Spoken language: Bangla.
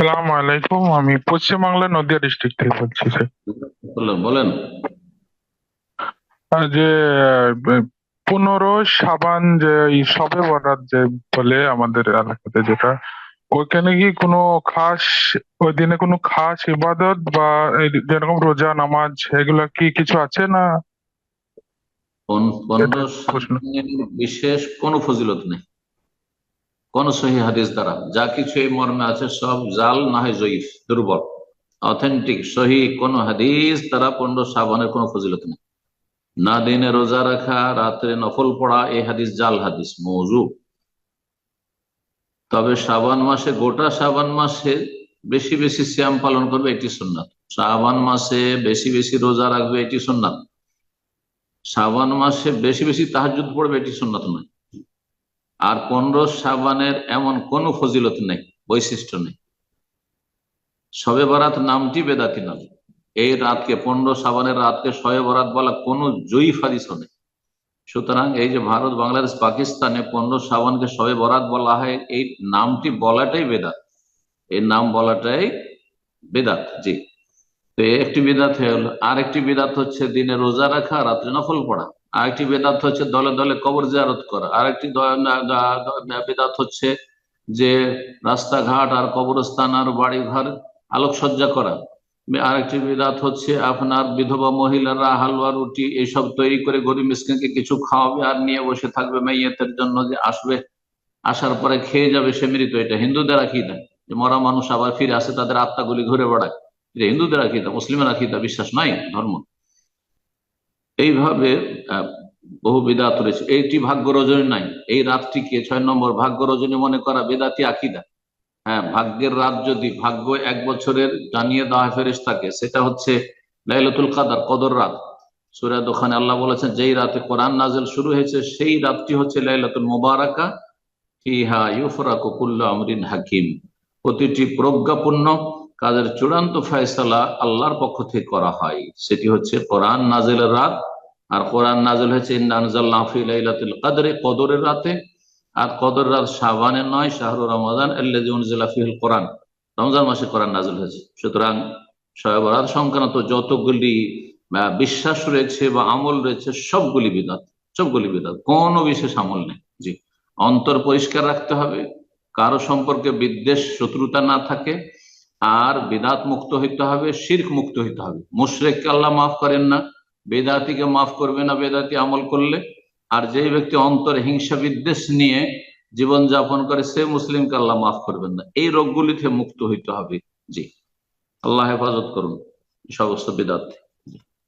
সালাম আলাইকুম আমি পশ্চিমবাংলা নদিয়া ডিস্ট্রিক্ট থেকে বলছি স্যার বলেন যে পনেরো সাবান যে সবে বরাত যে বলে আমাদের এলাকাতে যেটা ওইখানে কি কোনো খাস ওই দিনে কোনো খাস ইবাদত বা যেরকম রোজা নামাজ এগুলা কি কিছু আছে না? বিশেষ কোনো ফজিলত নেই। কোন সহি হাদিস দ্বারা। যা কিছু এই মর্মে আছে সব জাল না হয় জয়ীফ, দুর্বল। অথেন্টিক সহি কোন হাদিস দ্বারা পনেরো সাবানের কোনো ফজিলত নেই। না দিনে রোজা রাখা, রাত্রে নফল পড়া, এই হাদিস জাল হাদিস, মৌজু। তবে শ্রাবণ মাসে, গোটা শ্রাবণ মাসে বেশি বেশি শ্যাম পালন করবে এটি সুন্নাত। শ্রাবণ মাসে বেশি বেশি রোজা রাখবে এটি সুন্নাত। শ্রাবণ মাসে বেশি বেশি তাহাজুদ পড়বে এটি সুন্নাত নয়। আর পনেরো সাবানের এমন কোনো ফজিলত নেই, বৈশিষ্ট্য নেই। শবে বরাত নামটি বেদাতি নাম এই রাতকে, পনেরো সাবানের রাতকে শবে বরাত বলা কোনো জয়ী ফাদিসও নেই। সুতরাং এই যে ভারত, বাংলাদেশ, পাকিস্তানে পনেরো সাবানকে শবে বরাত বলা হয়, এই নামটি বলাটাই বেদাত। এই নাম বলাটাই বেদাত, জি। তো একটি বিদাত হয়ে গেল আর একটি বিদাত হচ্ছে দিনে রোজা রাখা, রাত্রে নফল পড়া। আর একটি বেদাত হচ্ছে দলে দলে কবর জিয়ারত করা। আর একটি বেদাত হচ্ছে যে রাস্তাঘাট আর কবরস্থান আর বাড়ি ঘর আলোকসজ্জা করা। আর একটি বিদাত হচ্ছে আপনার বিধবা মহিলারা হালুয়া, রুটি এইসব তৈরি করে গরিব মিসকিনকে কিছু খাওয়াবে আর নিয়ে বসে থাকবে মেয়েতের জন্য যে আসবে, আসার পরে খেয়ে যাবে সে মৃত। এটা হিন্দুদের আকিদা যে মরা মানুষ আবার ফিরে আসে, তাদের আত্মাগুলি ঘুরে বেড়ায়। এটা হিন্দুদের আকিদা মুসলিমের আকিদা বিশ্বাস নাই? ধর্ম। এইভাবে বহু বিদাত রয়েছে। এইটি ভাগ্য রজনী নাই। এই রাতটিকে ছয় নম্বর, ভাগ্য রজনী মনে করা বেদাতি আকিদা। হ্যাঁ ভাগ্যের রাত যদি ভাগ্য এক বছরের জানিয়ে দেওয়া হয় ফেরেশতাকে, সেটা হচ্ছে লাইলাতুল কাদার, কদর রাত। সুরা দোকানে আল্লাহ বলেছেন, যেই রাতে কোরআন নাজেল শুরু হয়েছে, সেই রাতটি হচ্ছে লাইলাতুল মুবারাকা। ফিহা ইউফরাকু কুল্লু আমরিন হাকিম। প্রতিটি প্রজ্ঞাপূর্ণ কাজের চূড়ান্ত ফয়সালা আল্লাহর পক্ষ থেকে করা হয়। সেটি হচ্ছে কোরআন নাজেলের রাত আর কোরআন নাজল হয়েছে কদরে কদরের রাতে। আর কদর রাত শাবানের নয়, শাহরু রমাদান, আল্লাযী উনজিলা কোরআন। রমজান মাসে কোরআন নাজল হয়েছে। সুতরাং শবে বরাত সংক্রান্ত যতগুলি বিশ্বাস রয়েছে বা আমল রয়েছে, সবগুলি বিদাত সবগুলি বিদাত। কোনো বিশেষ আমল নেই। জি। অন্তর পরিষ্কার রাখতে হবে। কারও সম্পর্কে বিদ্বেষ, শত্রুতা না থাকে। আর বিদাত মুক্ত হইতে হবে, শির্ক মুক্ত হইতে হবে। মুশরেককে আল্লাহ মাফ করেন না। বেদাতিকে মাফ করবে না বেদাতি আমল করলে। আর যেই ব্যক্তি অন্তরে হিংসা বিদ্বেষ নিয়ে জীবন যাপন করে, সে মুসলিমকে আল্লাহ মাফ করবেন না। এই রোগগুলি থেকে মুক্ত হইতে হবে। জি, আল্লাহ হেফাজত করুন। সমস্ত বেদাত। থেকে।